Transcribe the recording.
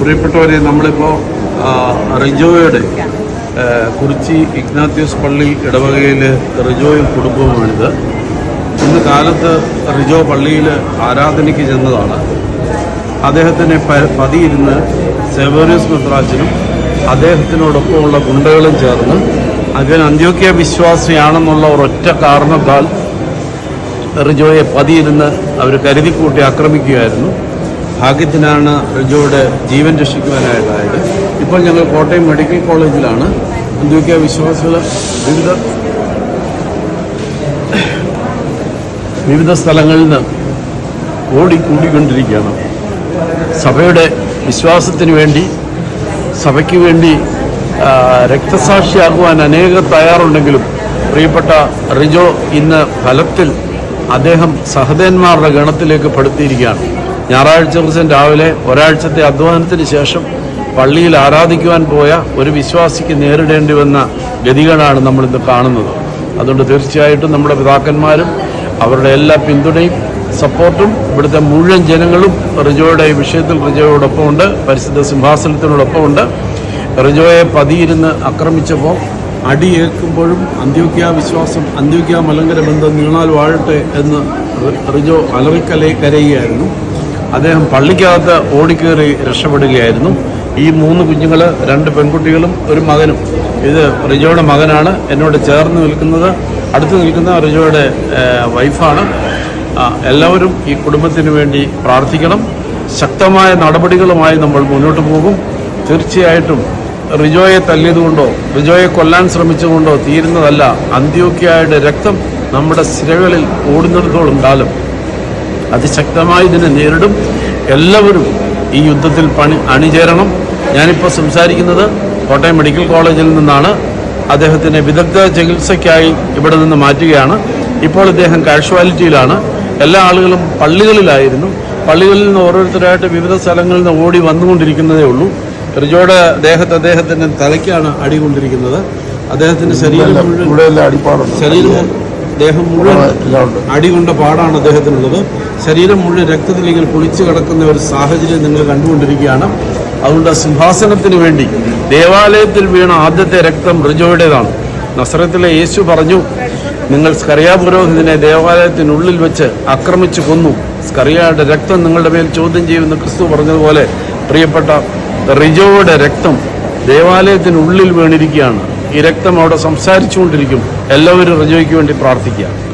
പ്രിയപ്പെട്ടവരെ നമ്മളിപ്പോൾ റിജോയുടെ കുറിച്ചി ഇഗ്നാത്യോസ് പള്ളി ഇടവകയിൽ റിജോയും കുടുംബവുമാണിത്. ഇന്ന് കാലത്ത് റിജോ പള്ളിയിൽ ആരാധനയ്ക്ക് ചെന്നതാണ്. അദ്ദേഹത്തിനെ പതിയിരുന്ന് സെവേറിയസ് മെത്രാജിനും അദ്ദേഹത്തിനോടൊപ്പമുള്ള ഗുണ്ടകളും ചേർന്ന് അദ്ദേഹം അന്ത്യോക്യ വിശ്വാസിയാണെന്നുള്ള ഒരൊറ്റ കാരണത്താൽ റിജോയെ പതിയിരുന്ന് അവർ കരുതിക്കൂട്ടി ആക്രമിക്കുകയായിരുന്നു. ഭാഗ്യത്തിനാണ് റിജോയുടെ ജീവൻ രക്ഷിക്കുവാനായിട്ടായത് ഇപ്പോൾ ഞങ്ങൾ കോട്ടയം മെഡിക്കൽ കോളേജിലാണ്. അന്ത്യോക്യ വിശ്വാസികൾ വിവിധ വിവിധ സ്ഥലങ്ങളിൽ നിന്ന് ഓടിക്കൂടിക്കൊണ്ടിരിക്കുകയാണ്. സഭയുടെ വിശ്വാസത്തിന് വേണ്ടി സഭയ്ക്ക് വേണ്ടി രക്തസാക്ഷിയാകുവാൻ അനേകർ തയ്യാറുണ്ടെങ്കിലും പ്രിയപ്പെട്ട റിജോ ഇന്ന് ഫലത്തിൽ അദ്ദേഹം സഹദേന്മാരുടെ ഗണത്തിലേക്ക് പെടുത്തിയിരിക്കുകയാണ്. ഞായറാഴ്ച ദിവസം രാവിലെ ഒരാഴ്ചത്തെ അധ്വാനത്തിന് ശേഷം പള്ളിയിൽ ആരാധിക്കുവാൻ പോയ ഒരു വിശ്വാസിക്ക് നേരിടേണ്ടി വന്ന ഗതികളാണ് നമ്മളിന്ന് കാണുന്നത്. അതുകൊണ്ട് തീർച്ചയായിട്ടും നമ്മുടെ പിതാക്കന്മാരും അവരുടെ എല്ലാ പിന്തുണയും സപ്പോർട്ടും ഇവിടുത്തെ മുഴുവൻ ജനങ്ങളും റിജോയുടെ ഈ വിഷയത്തിൽ റിജോയോടൊപ്പമുണ്ട് പരിശുദ്ധ സിംഹാസനത്തിനോടൊപ്പമുണ്ട്. റിജോയെ പതിയിരുന്ന് ആക്രമിച്ചപ്പോൾ അടിയേൽക്കുമ്പോഴും അന്ത്യോക്യ വിശ്വാസം അന്ത്യോക്യ മലങ്കര ബന്ധം നീണാൽ വാഴട്ടെ എന്ന് റിജോ അലറിക്കലയെ കരയുകയായിരുന്നു. അദ്ദേഹം പള്ളിക്കകത്ത് ഓടിക്കേറി രക്ഷപ്പെടുകയായിരുന്നു. ഈ മൂന്ന് കുഞ്ഞുങ്ങൾ രണ്ട് പെൺകുട്ടികളും ഒരു മകനും. ഇത് റിജോയുടെ മകനാണ്. എന്നോട് ചേർന്ന് നിൽക്കുന്നത് അടുത്ത് നിൽക്കുന്ന റിജോയുടെ വൈഫാണ്. എല്ലാവരും ഈ കുടുംബത്തിന് വേണ്ടി പ്രാർത്ഥിക്കണം. ശക്തമായ നടപടികളുമായി നമ്മൾ മുന്നോട്ട് പോകും. തീർച്ചയായിട്ടും റിജോയെ തല്ലിയതുകൊണ്ടോ റിജോയെ കൊല്ലാൻ ശ്രമിച്ചുകൊണ്ടോ തീരുന്നതല്ല. അന്ത്യോക്കിയായുടെ രക്തം നമ്മുടെ സിരകളിൽ ഓടുന്നിടത്തോളം കാലം അതിശക്തമായി ഇതിനെ നേരിടും. എല്ലാവരും ഈ യുദ്ധത്തിൽ പണി അണിചേരണം. ഞാനിപ്പോൾ സംസാരിക്കുന്നത് കോട്ടയം മെഡിക്കൽ കോളേജിൽ നിന്നാണ്. അദ്ദേഹത്തിനെ വിദഗ്ധ ചികിത്സയ്ക്കായി ഇവിടെ നിന്ന് മാറ്റുകയാണ്. ഇപ്പോൾ ഇദ്ദേഹം കാഷ്വാലിറ്റിയിലാണ്. എല്ലാ ആളുകളും പള്ളികളിലായിരുന്നു. പള്ളികളിൽ നിന്ന് ഓരോരുത്തരായിട്ട് വിവിധ സ്ഥലങ്ങളിൽ നിന്ന് ഓടി വന്നുകൊണ്ടിരിക്കുന്നതേ ഉള്ളൂ. റിജോയുടെ ദേഹത്ത് അദ്ദേഹത്തിന്റെ തലയ്ക്കാണ് അടികൊണ്ടിരിക്കുന്നത്. അദ്ദേഹത്തിന്റെ ശരീരം ശരീരം ദേഹം മുഴുവൻ അടികൊണ്ട അടി കൊണ്ട പാടാണ് അദ്ദേഹത്തിനുള്ളത്. ശരീരം മുഴുവൻ രക്തത്തിൽ ഇങ്ങനെ കുളിച്ചു കിടക്കുന്ന ഒരു സാഹചര്യം നിങ്ങൾ കണ്ടുകൊണ്ടിരിക്കുകയാണ്. അതുകൊണ്ട് സിംഹാസനത്തിന് വേണ്ടി ദേവാലയത്തിൽ വീണ ആദ്യത്തെ രക്തം റിജോയുടേതാണ് നസ്രത്തിലെ യേശു പറഞ്ഞു നിങ്ങൾ സ്കറിയ പുരോഹിതനെ ദേവാലയത്തിനുള്ളിൽ വെച്ച് ആക്രമിച്ചു കൊന്നു. സ്കറിയയുടെ രക്തം നിങ്ങളുടെ മേൽ ചോദ്യം ചെയ്യുമെന്ന് ക്രിസ്തു പറഞ്ഞതുപോലെ പ്രിയപ്പെട്ട റിജോയുടെ രക്തം ദേവാലയത്തിനുള്ളിൽ വീണിരിക്കുകയാണ്. ഈ രക്തം അവിടെ സംസാരിച്ചുകൊണ്ടിരിക്കും. എല്ലാവരും റജോയ്ക്ക് വേണ്ടി പ്രാർത്ഥിക്കുക.